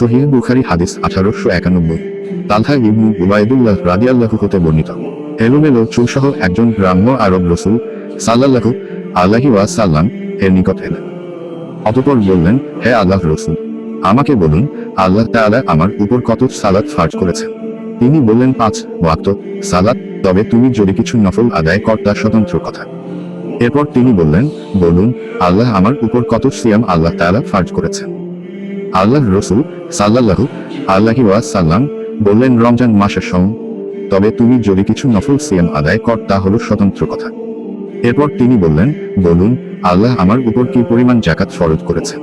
সহিহ বুখারি হাদিস আঠারোশো একানব্বই। তালহা ইবনু উবায়দুল্লাহ রাদিয়াল্লাহু হতে বর্ণিত। এলোমেলো চুলসহ একজন গ্রাম্য আরব রসুল সাল্লাল্লাহু আল্লাহি ওয়াসাল্লাম এর নিকট এলেন। অতপর বললেন, হে আল্লাহ রসুল, আমাকে বলুন, আল্লাহ তাআলা আমার উপর কত সালাত ফার্জ করেছেন? তিনি বললেন, পাঁচ ওয়াক্ত সালাত, তবে তুমি যদি কিছু নফল আদায় কর, তা স্বতন্ত্র কথা। এরপর তিনি বললেন, বলুন, আল্লাহ আমার উপর কত সিয়াম আল্লাহ তাআলা ফার্জ করেছেন? আল্লাহ রসুল সাল্লাল্লাহু আল্লাহি ওয়াসাল্লাম বললেন, রমজান মাসের সম তবে তুমি যদি কিছু নফল সিয়াম আদায় কর, তা হলো স্বতন্ত্র কথা। এরপর তিনি বললেন, বলুন, আল্লাহ আমার উপর কি পরিমাণ জাকাত ফরজ করেছে?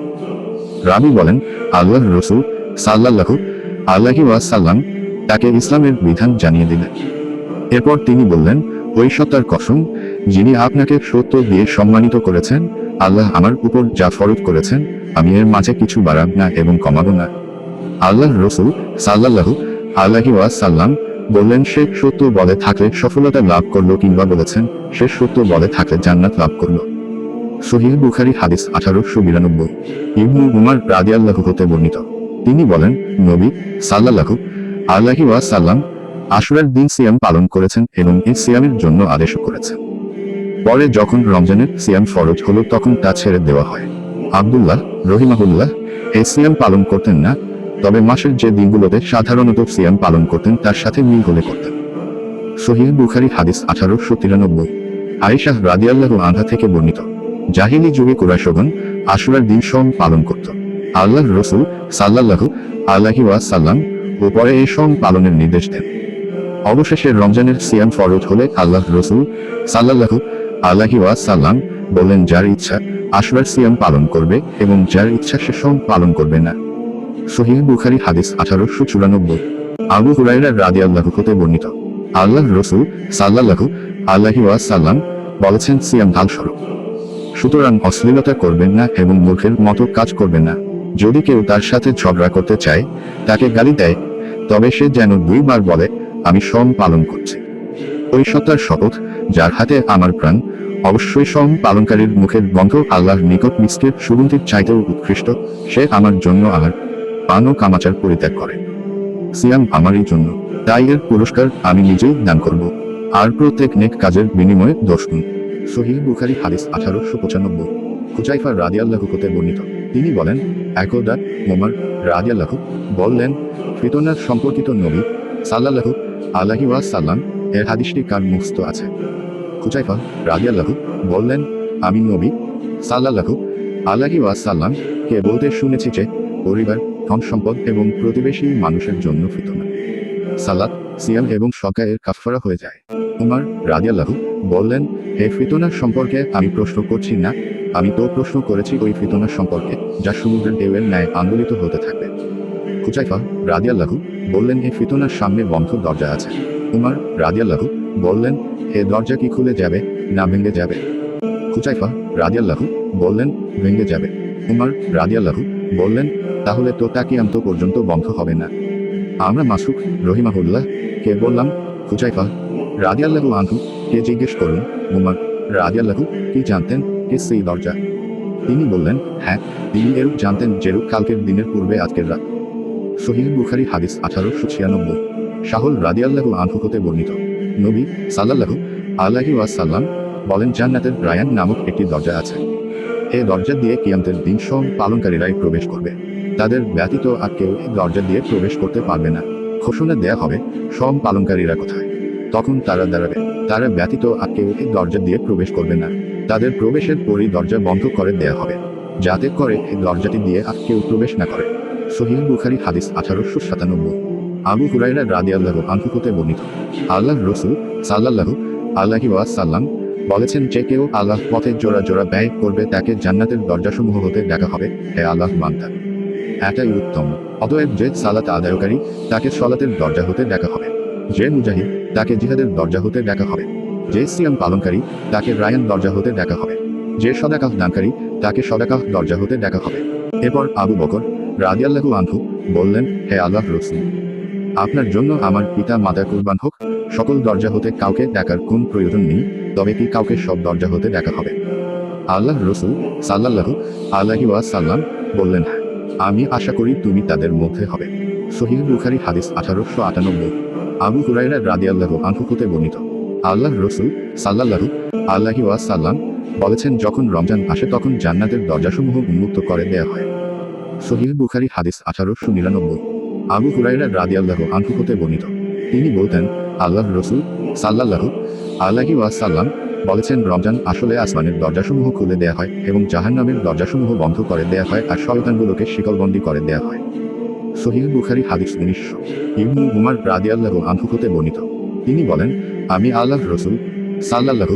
রাবি বলেন আল্লাহ রসুল সাল্লাল্লাহু আল্লাহি ওয়াসাল্লাম তাকে ইসলামের বিধান জানিয়ে দিলেন। এরপর তিনি বললেন, ওই সত্তার কসম, যিনি আপনাকে সত্য দিয়ে সম্মানিত করেছেন, আল্লাহ আমার উপর যা ফরজ করেছেন আমি এর মাঝে কিছু বাড়াব না এবং কমাবো না। আল্লাহ রসুল সাল্লাল্লাহু আল্লাহি ওয়াসাল্লাম বললেন, সে সত্য বলে থাকলে সফলতা লাভ করল কিংবা বলেছেন, সে সত্য বলে থাকলে জান্নাত লাভ করল। সহিহ বুখারি হাদিস আঠারোশো বিরানব্বই। ইবনু উমার রাদিয়াল্লাহু হতে বর্ণিত। তিনি বলেন, নবী সাল্লাল্লাহু আল্লাহি ওয়াসাল্লাম আশুরার দিন সিয়াম পালন করেছেন এবং এই সিয়ামের জন্য আদেশও করেছেন। পরে যখন রমজানের সিয়াম ফরজ হলো, তখন তা ছেড়ে দেওয়া হয়। আব্দুল্লাহ রহিমাহুল্লাহ এই সিয়াম পালন করতেন না, তবে মাসের যে দিনগুলোতে সাধারণত সিয়াম পালন করতেন, তার সাথে মিল হলে করতেন। সহিহ বুখারি হাদিস আঠারোশো তিরানব্বই। আয়েশাহ রাদিয়াল্লাহু আনহা থেকে বর্ণিত, জাহিলি যুগে কুরাইশগণ আশুরার দিন সোম পালন করত। আল্লাহ রসুল সাল্লাল্লাহু আল্লাহি ওয়াসাল্লাম ও পরে এই সোম পালনের নির্দেশ দেন। অবশেষে রমজানের সিয়াম ফরজ হলে আল্লাহ রসুল সাল্লাল্লাহু আল্লাহি ওয়াসাল্লাম বললেন যার ইচ্ছা আশুরার সিয়াম পালন করবে এবং যার ইচ্ছা সে সোম পালন করবে না। সহিহ বুখারি, হাদিস আঠারোশো চুরানব্বই। আবু হুরাইরা রাদি আল্লাহ হতে বর্ণিত। আল্লাহ রসুল সাল্লাল্লাহু আল্লাহি ওয়াসাল্লাম বলেছেন, সিয়াম ঢাল স্বরূপ সুতরাং অশ্লীলতা করবেন না এবং মূর্খের মতো কাজ করবেন না। যদি কেউ তার সাথে ঝগড়া করতে চায়, তাকে গালি দেয়, তবে সে যেন দুইবার বলে, আমি সম পালন করছি। ওই সত্তার শপথ, যার হাতে আমার প্রাণ অবশ্যই সম পালনকারীর মুখের গন্ধ আল্লাহর নিকট মিষ্টির সুগন্ধির চাইতেও উৎকৃষ্ট। সে আমার জন্য আহার পান ও কামাচার পরিত্যাগ করে। সিয়াম আমারই জন্য। তাই এর পুরস্কার আমি নিজেই দান করব। আর প্রত্যেক নেক কাজের বিনিময়ে দশ গুণ সহিহ বুখারি হাদিস আঠারোশো পঁচানব্বই। হুজাইফার রাদিয়াল্লাহু হতে বর্ণিত? তিনি বলেন, একদা মোমার রাদিয়াল্লাহু বললেন, ফিতনার সম্পর্কিত নবী সাল্লাল্লাহু আল্লাহি সাল্লাম এর হাদিসটি কার মুখস্থ আছে? হুজাইফা রাদিয়াল্লাহু বললেন, আমি নবী সাল্লাল্লাহু আল্লাহি সাল্লাম কে বলতে শুনেছি যে পরিবার, ধন সম্পদ এবং প্রতিবেশী মানুষের জন্য ফিতনা। সালাত, সিয়াম এবং সকা এর কাফারা হয়ে যায়। উমার রাদিয়াল্লাহু বললেন, হে ফিতনার সম্পর্কে আমি প্রশ্ন করছি না, আমি তো প্রশ্ন করেছি ওই ফিতনার সম্পর্কে, যা সমুদ্রের ঢেউয়ের ন্যায় আন্দোলিত হতে থাকবে। হুচাইফা রাদিয়াল্লাহু বললেন এই ফিতনার সামনে বন্ধ দরজা আছে। উমার রাদিয়াল্লাহু বললেন, হে দরজা কি খুলে যাবে না ভেঙে যাবে? হুচাইফা রাদিয়াল্লাহু বললেন, ভেঙে যাবে। উমার রাদিয়াল্লাহু বললেন, তাহলে তো তাকে তাকিয়ান্ত পর্যন্ত বন্ধ হবে না। আমরা মাসুক রহিমাহুল্লাহ কে বললাম, হুচাইফা রাদিয়াল্লাহু আনহু কে জিজ্ঞেস করুন? উমার রাদিয়াল্লাহু, কি জানতেন কে সেই দরজা? তিনি বললেন হ্যাঁ তিনি এরূপ জানতেন যেরূপ কালকের দিনের পূর্বে আজকের রাত। সহিহ বুখারি হাদিস আঠারোশো ছিয়ানব্বই। শাহুল রাদিয়াল্লাহু আনহু হতে বর্ণিত। নবী সাল্লাল্লাহু আল্লাহি ওয়াসাল্লাম বলেন, জান্নাতের রায়ান নামক একটি দরজা আছে। এই দরজা দিয়ে কিয়ামতের দিন সব পালনকারীরাই প্রবেশ করবে। তাদের ব্যতীত আর কেউ এই দরজা দিয়ে প্রবেশ করতে পারবে না। ঘোষণা দেয়া হবে, সব পালনকারীরা কোথায়? তখন তারা দাঁড়াবে। তারা ব্যতীত আর কেউ এই দরজা দিয়ে প্রবেশ করবে না। তাদের প্রবেশের পরই দরজা বন্ধ করে দেয়া হবে, যাতে করে এই দরজাটি দিয়ে আর কেউ প্রবেশ না করে। সহিহ বুখারি হাদিস আঠারোশো সাতানব্বই। আবু হুরাইরা রাদি আল্লাহ হতে বর্ণিত। আল্লাহ রসুল সাল্লাল্লাহু আল্লাহি ওয়াসাল্লাম বলেছেন, যে কেউ আল্লাহ পথে জোড়া জোড়া ব্যয় করবে, তাকে জান্নাতের দরজাসমূহ হতে দেখা হবে। হে আল্লাহ মান্তা এটাই উত্তম। অতএব যে সালাত আদায়কারী, তাকে সলাতের দরজা হতে দেখা হবে। যে মুজাহিদ, তাকে জিহাদের দরজা হতে দেখা হবে। যে সিয়াম পালনকারী, তাকে রায়ান দরজা হতে দেখা হবে। যে সদাকাহ দানকারী, তাকে সদাকাহ দরজা হতে দেখা হবে। এরপর আবু বকর রাদিয়াল্লাহু আনহু বললেন, হে আল্লাহ রসুল আপনার জন্য আমার পিতা মাতা কুরবান হোক, সকল দরজা হতে কাউকে ডাকার কোন প্রয়োজন নেই, তবে কি কাউকে সব দরজা হতে ডাকা হবে? আল্লাহ রসুল সাল্লাল্লাহু আল্লাহি ওয়াসাল্লাম বললেন হ্যাঁ আমি আশা করি তুমি তাদের মধ্যে হবে। সহিহ বুখারি হাদিস আঠারোশো আটানব্বই। আবু হুরাইরা রাদিয়াল্লাহু আনহু হতে বর্ণিত। আল্লাহ রসুল সাল্লাল্লাহু আল্লাহি ওয়াসাল্লাম বলেছেন, যখন রমজান আসে, তখন জান্নাতের দরজাসমূহ উন্মুক্ত করে দেয়া হয়। সহিহ বুখারি হাদিস আঠারোশো নিরানব্বই। আবু হুরাইরা রাদিয়াল্লাহু আনহু হতে বর্ণিত। তিনি বলতেন আল্লাহ রসুল সাল্লাল্লাহু আল্লাহি ওয়াসাল্লাম বলেছেন, রমজান আসলে আসমানের দরজাসমূহ খুলে দেয়া হয় এবং জাহান্নামের দরজাসমূহ বন্ধ করে দেয়া হয় আর শয়তানগুলোকে শিকলবন্দি করে দেয়া হয়। সহিহ বুখারি হাদিস উনিশশো। ইবনু উমার রাদিয়াল্লাহু আনহু হতে বর্ণিত। তিনি বলেন, আমি আল্লাহ রসুল সাল্লাল্লাহু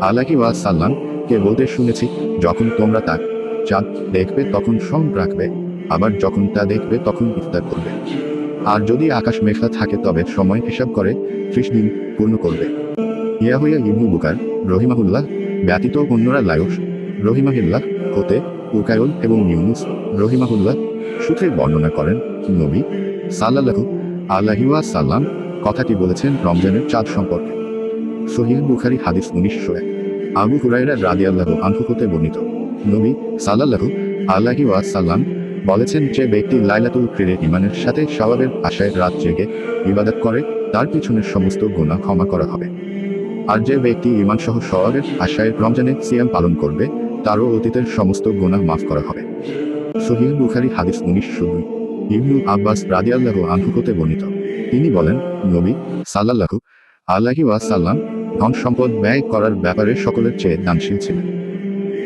আলাহি ওয়া সাল্লাম কে বলতে শুনেছি, যখন তোমরা তাক চাঁদ দেখবে তখন সম রাখবে। আবার যখন তা দেখবে তখন ইফতার করবে। আর যদি আকাশ মেঘলা থাকে তবে সময় হিসাব করে ত্রিশ দিন পূর্ণ করবে। ইয়াহুয়া ইবনু বুকার, রহিমাহুল্লাহ, ব্যতীত অন্যরা লায়স রহিমাহিল্লাহ, হতে, উকায়ল এবং ইউনুস, রহিমাহুল্লাহ সূত্রে বর্ণনা করেন নবী সাল্লাল্লাহু আল্লাহিওয়া সাল্লাম কথাটি বলেছেন রমজানের চাঁদ সম্পর্কে। সহিহ বুখারি হাদিস উনিশশো এক। আবু হুরাইরা রাদিয়াল্লাহু আনহু হতে বর্ণিত। নবী সাল্লাল্লাহু আল্লাহি সাল্লাম বলেছেন যে ব্যক্তি লাইলাতুল ক্রিরে ইমানের সাথে সওয়াবের আশায় রাত জেগে ইবাদত করে, তার পিছনের সমস্ত গোনা ক্ষমা করা হবে। আর যে ব্যক্তি ইমান সহ সওয়াবের আশায় রমজানে সিয়াম পালন করবে, তারও অতীতের সমস্ত গোনা মাফ করা হবে। সহিহ বুখারি হাদিস উনিশশো দুই ইবনু আব্বাস রাদিয়াল্লাহু আনহু হতে বর্ণিত। তিনি বলেন, নবী সাল্লাল্লাহু আল্লাহি ওয়াসাল্লাম ধন সম্পদ ব্যয় করার ব্যাপারে সকলের চেয়ে দানশীল ছিলেন।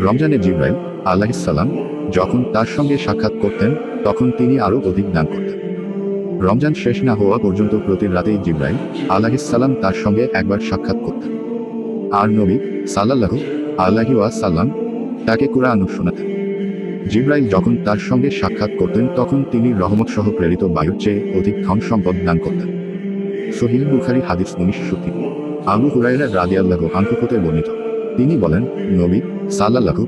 রমজানে জিব্রাইল আল্লাহিসাল্লাম যখন তার সঙ্গে সাক্ষাৎ করতেন, তখন তিনি আরও অধিক দান করতেন। রমজান শেষ না হওয়া পর্যন্ত প্রতি রাতেই জিব্রাইল আল্লাহিসাল্লাম তার সঙ্গে একবার সাক্ষাৎ করতেন। আর নবী সাল্লাল্লাহু আল্লাহি ওয়াসাল্লাম তাকে কুরআন শোনাতেন। জিব্রাইল যখন তার সঙ্গে সাক্ষাৎ করতেন, তখন তিনি রহমত সহ প্রেরিত বায়ুর চেয়ে অধিক ধন সম্পদ দান করতেন। সহিহ বুখারি হাদিস উনিশশো তিন আবু হুরাইরা রাদিয়াল্লাহু আল্লাহ হতে বর্ণিত। তিনি বলেন, নবী সাল্লাল্লাহু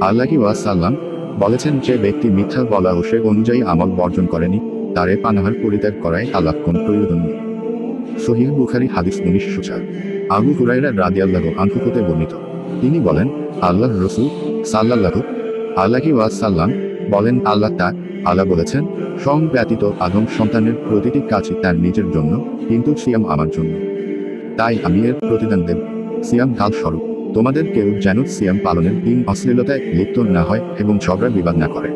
আল্লাহি ওয়াসাল্লাম বলেছেন যে ব্যক্তি মিথ্যা বলা ও সে অনুযায়ী আমল বর্জন করেনি, তারে পানাহার পরিত্যাগ করায় আল্লাহ কোন প্রয়োজন নেই। সহিহ বুখারি হাদিস উনিশশো চার। আবু হুরাইরা রাদিয়াল্লাহু আনহু হতে বর্ণিত। তিনি বলেন আল্লাহ রসুল সাল্লাল্লাহু আল্লাহি ওয়াসাল্লাম বলেন, আল্লাহ তা, আল্লাহ বলেছেন সং ব্যতীত আদম সন্তানের প্রতিটি কাজই তার নিজের জন্য, কিন্তু সিয়াম আমার জন্য। তাই আমি এর প্রতিদান দেব। সিয়াম ঢাল স্বরূপ। তোমাদের কেউ যেন সিয়াম পালনের দিন অশ্লীলতায় লিপ্ত না হয় এবং ঝগড়া বিবাদ না করে।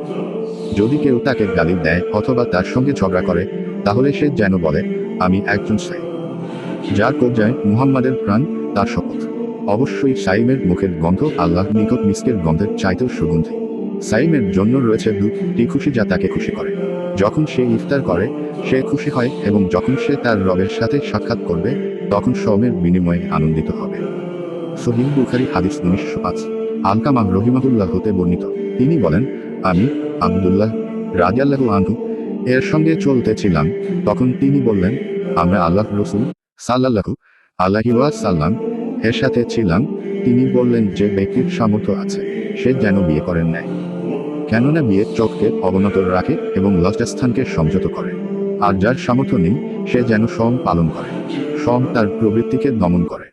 যদি কেউ তাকে গালি দেয় অথবা তার সঙ্গে ঝগড়া করে, তাহলে সে যেন বলে, আমি একজন সাই যার কবজায় মুহাম্মাদের প্রাণ, তার শপথ। অবশ্যই সাইমের মুখের গন্ধ আল্লাহ নিকট মিসকের গন্ধের চাইতেও সুগন্ধি। সাইমের জন্য রয়েছে দুটি খুশি যা তাকে খুশি করে। যখন সে ইফতার করে, সে খুশি হয় এবং যখন সে তার রবের সাথে সাক্ষাৎ করবে, তখন সমের বিনিময়ে আনন্দিত হবে। সহিহ বুখারি হাদিস উনিশশো পাঁচ। আলকামা রহিমাহুল্লাহ হতে বর্ণিত। তিনি বলেন, আমি, আবদুল্লাহ রাজিয়াল্লাহু আনহু, এর সঙ্গে চলতেছিলাম তখন তিনি বললেন, আমরা আল্লাহ রসুল সাল্লাল্লাহু আল্লাহি সাল্লাম এর সাথে ছিলাম। তিনি বললেন যে ব্যক্তির সামর্থ্য আছে, সে যেন বিয়ে করেন নাই। কেননা বিয়ে চোখকে অবনত রাখে এবং লজ্জাস্থানকে সংযত করে। আর যার সামর্থ্য নেই, সে যেন সম পালন করে। সম তার প্রবৃত্তিকে দমন করে।